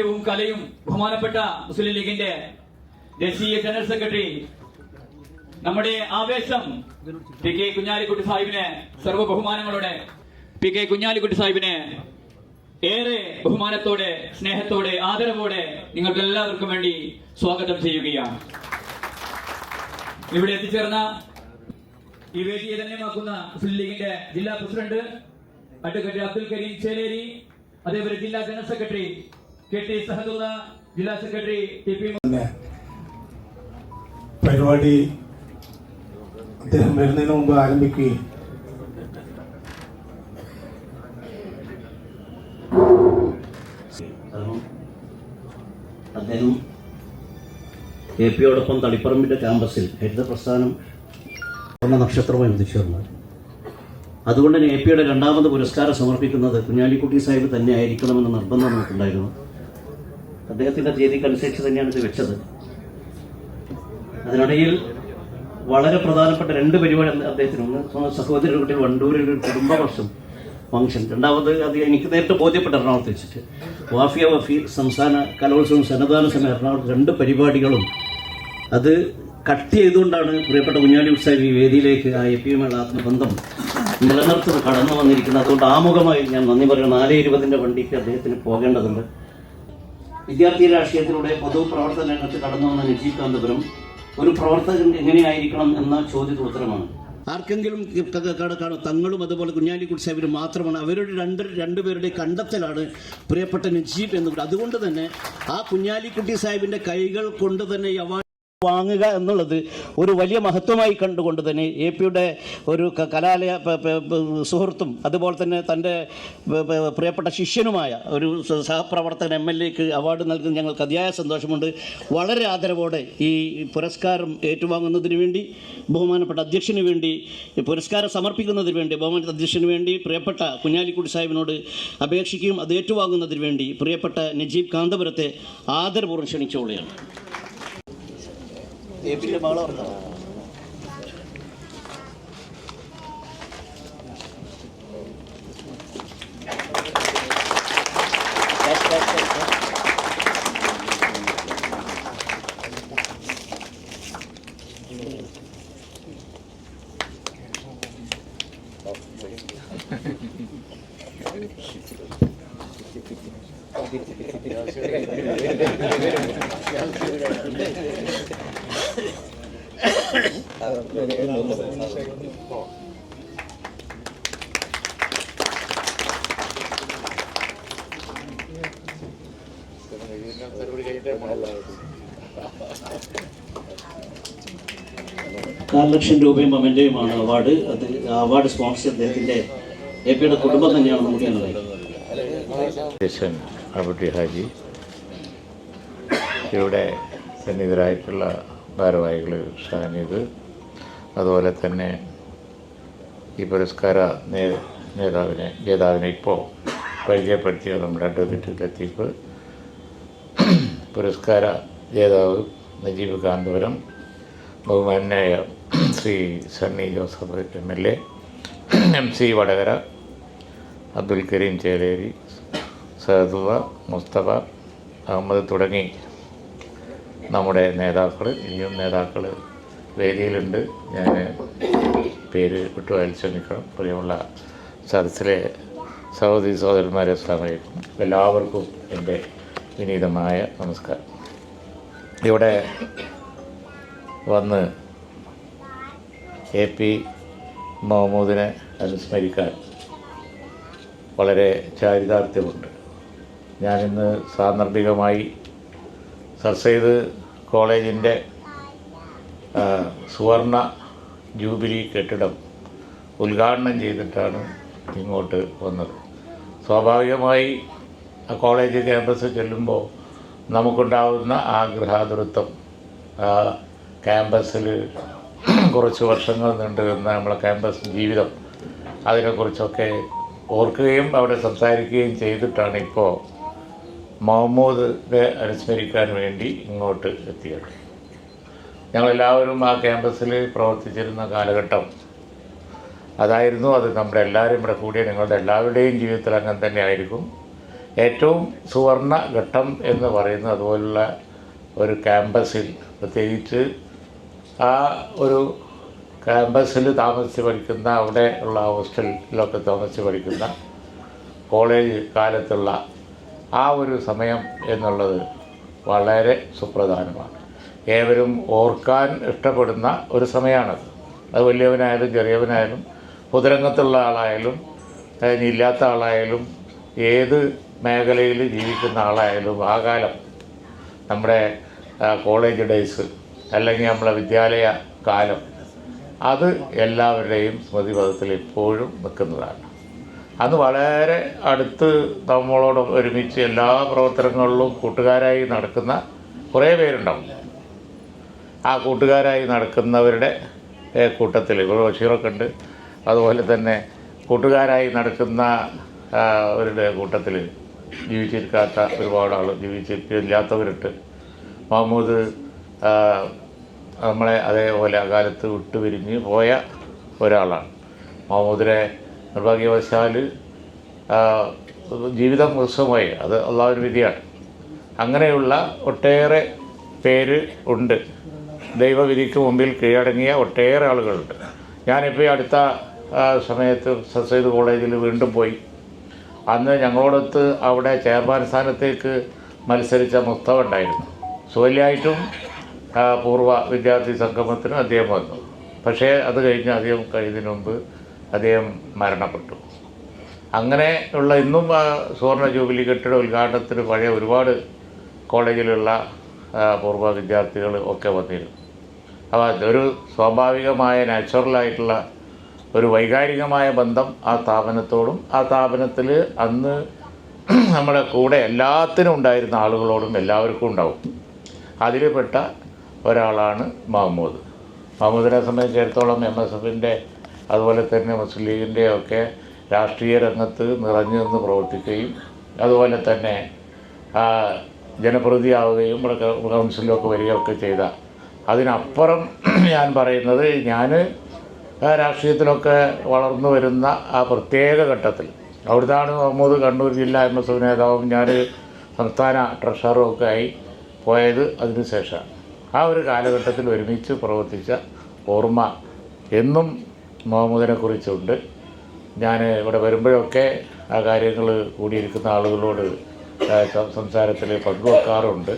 കലയും ബഹുമാനപ്പെട്ട മുസ്ലിം ലീഗിന്റെ ദേശീയ ജനറൽ സെക്രട്ടറി നമ്മുടെ ആവേശം പി കെ കുഞ്ഞാലിക്കുട്ടി സാഹിബിനെ സർവ ബഹുമാനങ്ങളോടെ പി കെ കുഞ്ഞാലിക്കുട്ടി സാഹിബിനെ ഏറെ ബഹുമാനത്തോടെ സ്നേഹത്തോടെ ആദരവോടെ നിങ്ങൾക്ക് എല്ലാവർക്കും വേണ്ടി സ്വാഗതം ചെയ്യുകയാണ്. ഇവിടെ എത്തിച്ചേർന്ന ഈ വേദിയെ ധന്യമാക്കുന്ന മുസ്ലിം ലീഗിന്റെ ജില്ലാ പ്രസിഡന്റ് അഡ്വക്കേറ്റ് അബ്ദുൽ കരീം ചേലേരി അതേപോലെ ജില്ലാ general secretary K T Sahadulla ജില്ലാ സെക്രട്ടറി ടി പി തന്നെ പരിപാടി അദ്ദേഹം വരുന്നതിന് മുമ്പ് ആരംഭിക്കുകയും അദ്ദേഹം എ പിയോടൊപ്പം തളിപ്പറമ്പിന്റെ ക്യാമ്പസിൽ ഹരിത പ്രസ്ഥാനം നക്ഷത്രമായി ഉദിച്ചിരുന്നത് അതുകൊണ്ട് തന്നെ എ പിയുടെ രണ്ടാമത് പുരസ്കാരം സമർപ്പിക്കുന്നത് കുഞ്ഞാലിക്കുട്ടി സാഹിബ് തന്നെ ആയിരിക്കണമെന്ന നിർബന്ധം നമുക്കുണ്ടായിരുന്നു. അദ്ദേഹത്തിന്റെ തീയതിക്കനുസരിച്ച് തന്നെയാണ് ഇത് വെച്ചത്. അതിനിടയിൽ വളരെ പ്രധാനപ്പെട്ട രണ്ട് പരിപാടി അദ്ദേഹത്തിന്. ഒന്ന് സഹോദരൻ സഹോദരി കുട്ടി വണ്ടൂരിൽ ഒരു കുടുംബ വർഷം ഫംഗ്ഷൻ. രണ്ടാമത് അത് എനിക്ക് നേരിട്ട് ബോധ്യപ്പെട്ട എറണാകുളത്ത് വെച്ചിട്ട്. വാഫിയ വഫി സംസ്ഥാന കലോത്സവം സന്നദ്ധാന സമയം എറണാകുളത്ത് രണ്ട് പരിപാടികളും അത് കട്ട് ചെയ്തുകൊണ്ടാണ് പ്രിയപ്പെട്ട കുഞ്ഞാലി ഉത്സാഹി വേദിയിലേക്ക് ആ എ പി എം ആത്മബന്ധം നിലനിർത്തി കടന്നു വന്നിരിക്കുന്നത്. അതുകൊണ്ട് ആമുഖമായി ഞാൻ നന്ദി പറയുന്നു. നാല് ഇരുപതിന്റെ വണ്ടിക്ക് അദ്ദേഹത്തിന് പോകേണ്ടതുണ്ട്. വിദ്യാർത്ഥി രാഷ്ട്രീയത്തിലൂടെ പൊതുപ്രവർത്തന രംഗത്ത് കടന്നു വന്ന നജീബ് കാന്തപുരം ഒരു പ്രവർത്തകൻ എങ്ങനെയായിരിക്കണം എന്ന ചോദ്യത്തിന് ഉത്തരമാണ്. ആർക്കെങ്കിലും തങ്ങളും അതുപോലെ കുഞ്ഞാലിക്കുട്ടി സാഹിബിനും മാത്രമാണ് അവരുടെ രണ്ട് രണ്ടുപേരുടെ കണ്ടെത്തലാണ് പ്രിയപ്പെട്ട നജീബ് എന്ന്. പറയുന്നത് അതുകൊണ്ട് തന്നെ ആ കുഞ്ഞാലിക്കുട്ടി സാഹിബിന്റെ കൈകൾ കൊണ്ട് തന്നെ അവാർഡ് വാങ്ങുക എന്നുള്ളത് ഒരു വലിയ മഹത്വമായി കണ്ടുകൊണ്ട് തന്നെ എ പിയുടെ ഒരു കലാലയ സുഹൃത്തും അതുപോലെ തന്നെ തന്റെ പ്രിയപ്പെട്ട ശിഷ്യനുമായ ഒരു സഹപ്രവർത്തകൻ എം എൽ എക്ക് അവാർഡ് നൽകുന്ന ഞങ്ങൾക്ക് അതിയായ സന്തോഷമുണ്ട്. വളരെ ആദരവോടെ ഈ പുരസ്കാരം ഏറ്റുവാങ്ങുന്നതിന് വേണ്ടി ബഹുമാനപ്പെട്ട അധ്യക്ഷന് വേണ്ടി പുരസ്കാരം സമർപ്പിക്കുന്നതിന് വേണ്ടി ബഹുമാനപ്പെട്ട അധ്യക്ഷന് വേണ്ടി പ്രിയപ്പെട്ട കുഞ്ഞാലിക്കുട്ടി സാഹിബിനോട് അപേക്ഷിക്കുകയും അത് ഏറ്റുവാങ്ങുന്നതിന് വേണ്ടി പ്രിയപ്പെട്ട നജീബ് കാന്തപുരത്തെ ആദരപൂർവം ക്ഷണിച്ചുകൊള്ളുകയാണ്. ഏപ്പിന്റെ മകളെ ഓർക്കണം നാല് ലക്ഷം രൂപയും മൊമെന്റോയുമാണ് അവാർഡ്. അത് അവാർഡ് സ്പോൺസർ അദ്ദേഹത്തിന്റെ എ പിയുടെ കുടുംബം തന്നെയാണ് നമുക്ക് ഹാജി. ഇവിടെ സന്നിധരായിട്ടുള്ള ഭാരവാഹികൾ ഷാനിദ് അതുപോലെ തന്നെ ഈ പുരസ്കാര നേ നേതാവിനെ ജേതാവിനെ ഇപ്പോൾ പരിചയപ്പെടുത്തിയ നമ്മുടെ അഡ്വക്കേറ്റ് ലത്തീഫ് പുരസ്കാര ജേതാവ് നജീബ് കാന്തപുരം ബഹുമാനായ Shri Sunny Joseph M L A M C Vadakara Abdul Karim Cheleri സഹദുവ Mustafa Ahmed തുടങ്ങി നമ്മുടെ നേതാക്കൾ ഇനിയും നേതാക്കൾ വേദിയിലുണ്ട്. ഞാൻ പേര് വിട്ടുപോയാൽ ക്ഷമിക്കണം പ്രിയമുള്ള സദസ്സിലെ സഹോദരി സഹോദരന്മാരെ സമയക്കും എല്ലാവർക്കും എന്റെ വിനീതമായ നമസ്കാരം. ഇവിടെ വന്ന് എ പി മുഹമ്മൂദിനെ അനുസ്മരിക്കാൻ വളരെ ചാരിതാർത്ഥ്യമുണ്ട്. ഞാനിന്ന് സാന്ദർഭികമായി സർ സെയ്ദ് കോളേജിന്റെ സുവർണ ജൂബിലി കെട്ടിടം ഉദ്ഘാടനം ചെയ്തിട്ടാണ് ഇങ്ങോട്ട് വന്നത്. സ്വാഭാവികമായി ആ കോളേജ് ക്യാമ്പസ് ചെല്ലുമ്പോൾ നമുക്കുണ്ടാവുന്ന ആഗ്രഹാതൃത്വം ക്യാമ്പസിൽ കുറച്ച് വർഷങ്ങൾ നീണ്ടു നിന്ന നമ്മളെ ക്യാമ്പസ് ജീവിതം അതിനെക്കുറിച്ചൊക്കെ ഓർക്കുകയും അവിടെ സംസാരിക്കുകയും ചെയ്തിട്ടാണ് ഇപ്പോൾ മുഹമ്മൂദിനെ അനുസ്മരിക്കാൻ വേണ്ടി ഇങ്ങോട്ട് എത്തിയത്. ഞങ്ങളെല്ലാവരും ആ ക്യാമ്പസിൽ പ്രവർത്തിച്ചിരുന്ന കാലഘട്ടം. അതായിരുന്നു അത് നമ്മുടെ എല്ലാവരും ഇവിടെ കൂടിയ നിങ്ങളുടെ എല്ലാവരുടെയും ജീവിതത്തിൽ അങ്ങനെ തന്നെയായിരിക്കും. ഏറ്റവും സുവർണ ഘട്ടം എന്ന് പറയുന്ന അതുപോലുള്ള ഒരു ക്യാമ്പസിൽ പ്രത്യേകിച്ച് ആ ഒരു ക്യാമ്പസിൽ താമസിച്ച് പഠിക്കുന്ന അവിടെ ഉള്ള ഹോസ്റ്റലിലൊക്കെ താമസിച്ച് പഠിക്കുന്ന കോളേജ് കാലത്തുള്ള ആ ഒരു സമയം എന്നുള്ളത് വളരെ സുപ്രധാനമാണ്. ഏവരും ഓർക്കാൻ ഇഷ്ടപ്പെടുന്ന ഒരു സമയമാണത്. അത് വലിയവനായാലും ചെറിയവനായാലും പൊതുരംഗത്തുള്ള ആളായാലും ഇല്ലാത്ത ആളായാലും ഏത് മേഖലയിൽ ജീവിക്കുന്ന ആളായാലും ആ കാലം നമ്മുടെ കോളേജ് ഡേയ്സ് അല്ലെങ്കിൽ നമ്മളെ വിദ്യാലയ കാലം അത് എല്ലാവരുടെയും സ്മൃതിപഥത്തിൽ ഇപ്പോഴും നിൽക്കുന്നതാണ്. അന്ന് വളരെ അടുത്ത് നമ്മളോട് ഒരുമിച്ച് എല്ലാ പ്രവർത്തനങ്ങളിലും കൂട്ടുകാരായി നടക്കുന്ന കുറേ പേരുണ്ടാവും. ആ കൂട്ടുകാരായി നടക്കുന്നവരുടെ കൂട്ടത്തിൽ. ഇപ്പോൾ ബഷീറൊക്കെ ഉണ്ട് അതുപോലെ തന്നെ കൂട്ടുകാരായി നടക്കുന്ന അവരുടെ കൂട്ടത്തിൽ ജീവിച്ചിരിക്കാത്ത ഒരുപാട് ആൾ ജീവിച്ചിരിക്കില്ലാത്തവരുണ്ട് മഹമ്മൂദ് നമ്മളെ അതേപോലെ അകാലത്ത് വിട്ടുപിരിഞ്ഞ് പോയ ഒരാളാണ്. മഹമ്മൂദിനെ നിർഭാഗ്യവശാൽ ജീവിതം മോശമായി. അത് അള്ളാഹുവിന്റെ വിധിയാണ്. അങ്ങനെയുള്ള ഒട്ടേറെ പേര് ഉണ്ട്. ദൈവവിധിക്ക് മുമ്പിൽ കീഴടങ്ങിയ ഒട്ടേറെ ആളുകളുണ്ട്. ഞാനിപ്പോൾ അടുത്ത സമയത്ത് സസൈദ് കോളേജിൽ വീണ്ടും പോയി. അന്ന് ഞങ്ങളോടൊത്ത് അവിടെ ചെയർമാൻ സ്ഥാനത്തേക്ക് മത്സരിച്ച മുസ്തവ ഉണ്ടായിരുന്നു. സുവല്യായിട്ടും പൂർവ വിദ്യാർത്ഥി സംഗമത്തിനും അദ്ദേഹം വന്നു. പക്ഷേ അത് കഴിഞ്ഞ് അദ്ദേഹം കഴിഞ്ഞതിന് മുമ്പ് അദ്ദേഹം മരണപ്പെട്ടു. അങ്ങനെയുള്ള ഇന്നും സുവർണ ജൂബിലി കെട്ടിട ഉദ്ഘാടനത്തിന് പഴയ ഒരുപാട് കോളേജിലുള്ള പൂർവ വിദ്യാർത്ഥികൾ ഒക്കെ വന്നിരുന്നു. അപ്പോൾ അതൊരു സ്വാഭാവികമായ നാച്ചുറലായിട്ടുള്ള ഒരു വൈകാരികമായ ബന്ധം ആ സ്ഥാപനത്തോടും ആ സ്ഥാപനത്തിൽ അന്ന് നമ്മുടെ കൂടെ എല്ലാത്തിനും ഉണ്ടായിരുന്ന ആളുകളോടും എല്ലാവർക്കും ഉണ്ടാവും. അതിൽപ്പെട്ട ഒരാളാണ് മഹമ്മൂദ് മഹമ്മൂദിനെ സംബന്ധിച്ചിടത്തോളം എം എസ് എഫിന്റെ അതുപോലെ തന്നെ മുസ്ലിം ലീഗിന്റെ ഒക്കെ രാഷ്ട്രീയ രംഗത്ത് നിറഞ്ഞു നിന്ന് പ്രവർത്തിക്കുകയും അതുപോലെ തന്നെ ജനപ്രതിയാവുകയും കൗൺസിലൊക്കെ വരികയൊക്കെ ചെയ്ത അതിനപ്പുറം ഞാൻ പറയുന്നത് ഞാൻ രാഷ്ട്രീയത്തിലൊക്കെ വളർന്നു വരുന്ന ആ പ്രത്യേക ഘട്ടത്തിൽ അവിടുന്നാണ് മുഹമ്മദ് കണ്ണൂർ ജില്ലാ എം എസ് എഫ് നേതാവും ഞാൻ സംസ്ഥാന ട്രഷറും ഒക്കെ ആയി പോയത് അതിനുശേഷം ആ ഒരു കാലഘട്ടത്തിൽ ഒരുമിച്ച് പ്രവർത്തിച്ച ഓർമ്മ എന്നും മുഹമ്മദിനെ കുറിച്ചുണ്ട്. ഞാൻ ഇവിടെ വരുമ്പോഴൊക്കെ ആ കാര്യങ്ങൾ കൂടിയിരിക്കുന്ന ആളുകളോട് സംസാരത്തിൽ പങ്കുവെക്കാറുണ്ട്.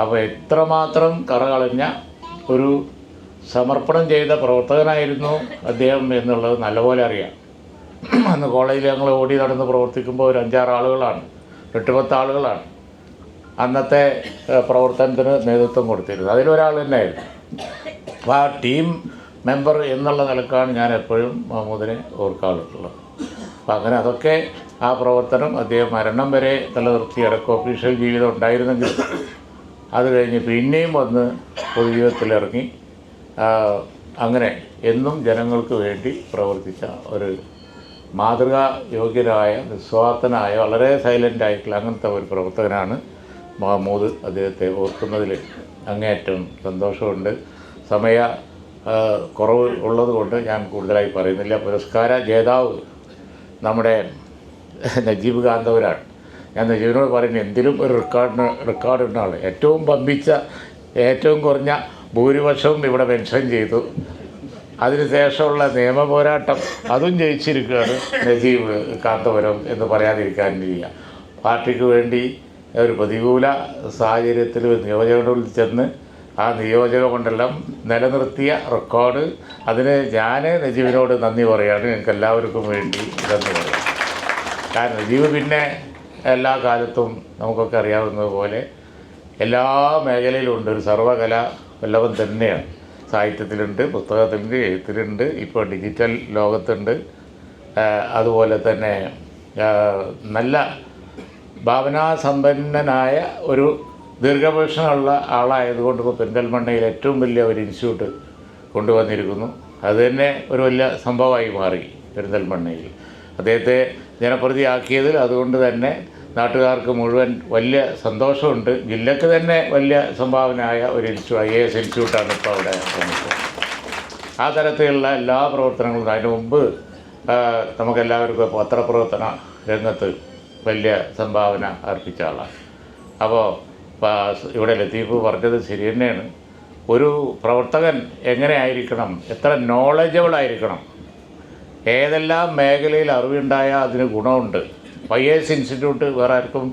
അപ്പോൾ എത്രമാത്രം കറകളഞ്ഞ ഒരു സമർപ്പണം ചെയ്ത പ്രവർത്തകനായിരുന്നു അദ്ദേഹം എന്നുള്ളത് നല്ലപോലെ അറിയാം. അന്ന് കോളേജിൽ ഞങ്ങൾ ഓടി നടന്ന് പ്രവർത്തിക്കുമ്പോൾ ഒരു അഞ്ചാറ് ആളുകളാണ് എട്ട് പത്ത് ആളുകളാണ് അന്നത്തെ പ്രവർത്തനത്തിന് നേതൃത്വം കൊടുത്തിരുന്നത്. അതിലൊരാൾ തന്നെയായിരുന്നു. അപ്പോൾ ആ ടീം മെമ്പർ എന്നുള്ള നിലക്കാണ് ഞാൻ എപ്പോഴും മഹമ്മൂദിനെ ഓർക്കാറുള്ളത്. അപ്പം അങ്ങനെ അതൊക്കെ ആ പ്രവർത്തനം അദ്ദേഹം മരണം വരെ നിലനിർത്തി അടക്കം ഒഫീഷ്യൽ ജീവിതം ഉണ്ടായിരുന്നെങ്കിൽ അത് കഴിഞ്ഞ് പിന്നെയും വന്ന് പൊതുജീവിതത്തിലിറങ്ങി അങ്ങനെ എന്നും ജനങ്ങൾക്ക് വേണ്ടി പ്രവർത്തിച്ച ഒരു മാതൃകാ യോഗ്യനായ നിസ്വാർത്ഥനായ വളരെ സൈലന്റ് ആയിട്ടുള്ള അങ്ങനത്തെ ഒരു പ്രവർത്തകനാണ് മഹമ്മൂദ് അദ്ദേഹത്തെ ഓർക്കുന്നതിൽ അങ്ങേയറ്റം സന്തോഷമുണ്ട്. സമയ കുറവ് ഉള്ളതുകൊണ്ട് ഞാൻ കൂടുതലായി പറയുന്നില്ല. പുരസ്കാര ജേതാവ് നമ്മുടെ നജീബ് കാന്തവരാണ് ഞാൻ നജീബിനോട് പറയുന്നത് എന്തിനും ഒരു റെക്കോർഡിന് റെക്കോർഡ് ആൾ ഏറ്റവും പമ്പിച്ച ഏറ്റവും കുറഞ്ഞ ഭൂരിപക്ഷവും ഇവിടെ മെൻഷൻ ചെയ്തു. അതിനുശേഷമുള്ള നിയമ പോരാട്ടം അതും ജയിച്ചിരിക്കുകയാണ് നജീബ് കാന്തപുരം എന്ന് പറയാതിരിക്കാനില്ല പാർട്ടിക്ക് വേണ്ടി ഒരു പ്രതികൂല സാഹചര്യത്തിൽ നിയോജകമണ്ഡലത്തിൽ ചെന്ന് ആ നിയോജക മണ്ഡലം നിലനിർത്തിയ റെക്കോർഡ് അതിന് ഞാൻ നജീബിനോട് നന്ദി പറയുകയാണ്. നിങ്ങൾക്ക് എല്ലാവർക്കും വേണ്ടി നന്ദി പറയാം കാരണം നജീബ് പിന്നെ എല്ലാ കാലത്തും നമുക്കൊക്കെ അറിയാവുന്നതുപോലെ എല്ലാ മേഖലയിലും ഉണ്ട് ഒരു സർവകല വല്ലവൻ തന്നെയാണ്. സാഹിത്യത്തിലുണ്ട് പുസ്തകത്തിലുണ്ട് എഴുത്തിലുണ്ട് ഇപ്പോൾ ഡിജിറ്റൽ ലോകത്തുണ്ട്. അതുപോലെ തന്നെ നല്ല ഭാവനാസമ്പന്നനായ ഒരു ദീർഘവീക്ഷണമുള്ള ആളായതുകൊണ്ട് ഇപ്പോൾ പെരിന്തൽമണ്ണയിൽ ഏറ്റവും വലിയ ഒരു ഇൻസ്റ്റിറ്റ്യൂട്ട് കൊണ്ടുവന്നിരിക്കുന്നു. അത് തന്നെ ഒരു വലിയ സംഭവമായി മാറി പെരിന്തൽമണ്ണയിൽ. അദ്ദേഹത്തെ ജനപ്രതിയാക്കിയതിൽ അതുകൊണ്ട് തന്നെ നാട്ടുകാർക്ക് മുഴുവൻ വലിയ സന്തോഷമുണ്ട്. ജില്ലക്ക് തന്നെ വലിയ സംഭാവനയായ ഒരു ഇൻസ്റ്റിറ്റ്യൂട്ട് ഐ എ എസ് ഇൻസ്റ്റിറ്റ്യൂട്ടാണ് ഇപ്പോൾ അവിടെ നമുക്ക് ആ തരത്തിലുള്ള എല്ലാ പ്രവർത്തനങ്ങളും അതിന് മുമ്പ് നമുക്കെല്ലാവർക്കും പത്രപ്രവർത്തന രംഗത്ത് വലിയ സംഭാവന അർപ്പിച്ച ആളാണ്. അപ്പോൾ ഇവിടെ ലത്തീഫ് പറഞ്ഞത് ശരി തന്നെയാണ്. ഒരു പ്രവർത്തകൻ എങ്ങനെ ആയിരിക്കണം എത്ര നോളജബിൾ ആയിരിക്കണം ഏതെല്ലാം മേഖലയിൽ അറിവുണ്ടായാൽ അതിന് ഗുണമുണ്ട് ഐ എ എസ് ഇൻസ്റ്റിറ്റ്യൂട്ട് വേറെ ആർക്കും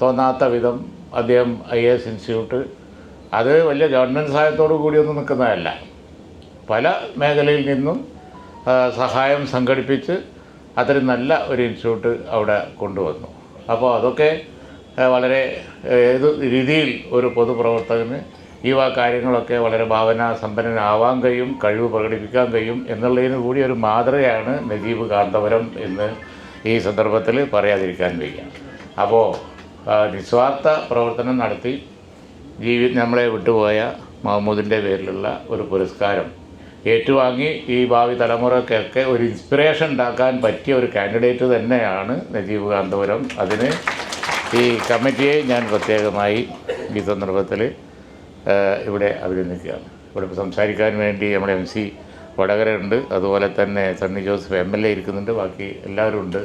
തോന്നാത്ത വിധം അദ്ദേഹം ഐ എ എസ് ഇൻസ്റ്റിറ്റ്യൂട്ട്. അത് വലിയ ഗവൺമെന്റ് സഹായത്തോടു കൂടിയൊന്നും നിൽക്കുന്നതല്ല. പല മേഖലയിൽ നിന്നും സഹായം സംഘടിപ്പിച്ച് അത്രയും നല്ല ഒരു ഇൻസ്റ്റിറ്റ്യൂട്ട് അവിടെ കൊണ്ടുവന്നു. അപ്പോൾ അതൊക്കെ വളരെ ഏത് രീതിയിൽ ഒരു പൊതുപ്രവർത്തകന് ഈ വക കാര്യങ്ങളൊക്കെ വളരെ ഭാവനാ സമ്പന്നനാവാൻ കഴിയും കഴിവ് പ്രകടിപ്പിക്കാൻ കഴിയും എന്നുള്ളതിന് കൂടി ഒരു മാതൃകയാണ് നജീബ് കാന്തപുരം എന്ന് ഈ സന്ദർഭത്തിൽ പറയാതിരിക്കാൻ വയ്യ. അപ്പോൾ നിസ്വാർത്ഥ പ്രവർത്തനം നടത്തി ജീവി നമ്മളെ വിട്ടുപോയ മഹമ്മൂദിന്റെ പേരിലുള്ള ഒരു പുരസ്കാരം ഏറ്റുവാങ്ങി ഈ ഭാവി തലമുറക്കൊക്കെ ഒരു ഇൻസ്പിറേഷൻ ഉണ്ടാക്കാൻ പറ്റിയ ഒരു കാൻഡിഡേറ്റ് തന്നെയാണ് നജീബ് കാന്തപുരം. അതിന് ഈ കമ്മിറ്റിയെ ഞാൻ പ്രത്യേകമായി ഈ സന്ദർഭത്തിൽ ഇവിടെ അഭിനന്ദിക്കുകയാണ്. ഇവിടെ സംസാരിക്കാൻ വേണ്ടി നമ്മുടെ എം സി വടകരയുണ്ട്. അതുപോലെ തന്നെ Sunny Joseph M L A ഇരിക്കുന്നുണ്ട്. ബാക്കി എല്ലാവരും ഉണ്ട്.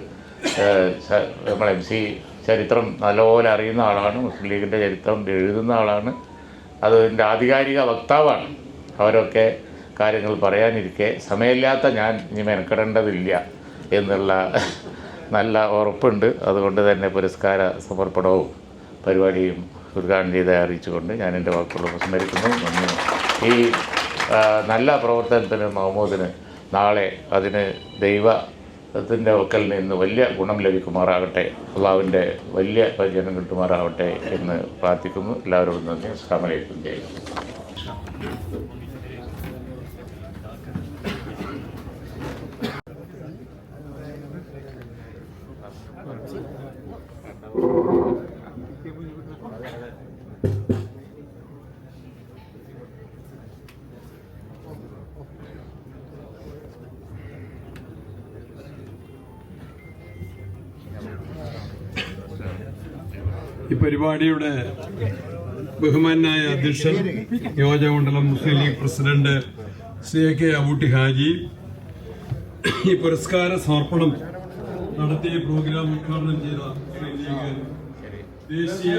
നമ്മൾ എം സി ചരിത്രം നല്ലപോലെ അറിയുന്ന ആളാണ്. മുസ്ലിം ലീഗിന്റെ ചരിത്രം എഴുതുന്ന ആളാണ്. അതിന്റെ ആധികാരിക വക്താവാണ്. അവരൊക്കെ കാര്യങ്ങൾ പറയാനിരിക്കെ. സമയമില്ലാത്ത ഞാൻ ഇനി മെനക്കെടേണ്ടതില്ല എന്നുള്ള നല്ല ഉറപ്പുണ്ട്. അതുകൊണ്ട് തന്നെ പുരസ്കാര സമർപ്പണവും പരിപാടിയും ഉദ്ഘാടനം ചെയ്ത് അറിയിച്ചുകൊണ്ട് ഞാൻ എന്റെ വാക്കുകൾ സ്മരിക്കുന്നു ഈ നല്ല പ്രവർത്തനത്തിന് മഹമ്മൂദിന് നാളെ അതിന് ദൈവത്തിന്റെ ഒക്കൽ നിന്ന് വലിയ ഗുണം ലഭിക്കുമാറാകട്ടെ. അള്ളാവിന്റെ വലിയ പരിചരണം കിട്ടുമാറാകട്ടെ എന്ന് പ്രാർത്ഥിക്കുന്നു. എല്ലാവരോടും നന്ദി. അസ്സാം വലൈക്കും പരിപാടിയുടെ ബഹുമാനായ അധ്യക്ഷൻ നിയോജകമണ്ഡലം Muslim league president Shri K Abootty Haji. ഈ പുരസ്കാര സമർപ്പണം നടത്തിയ പ്രോഗ്രാം ഉദ്ഘാടനം ചെയ്ത ദേശീയ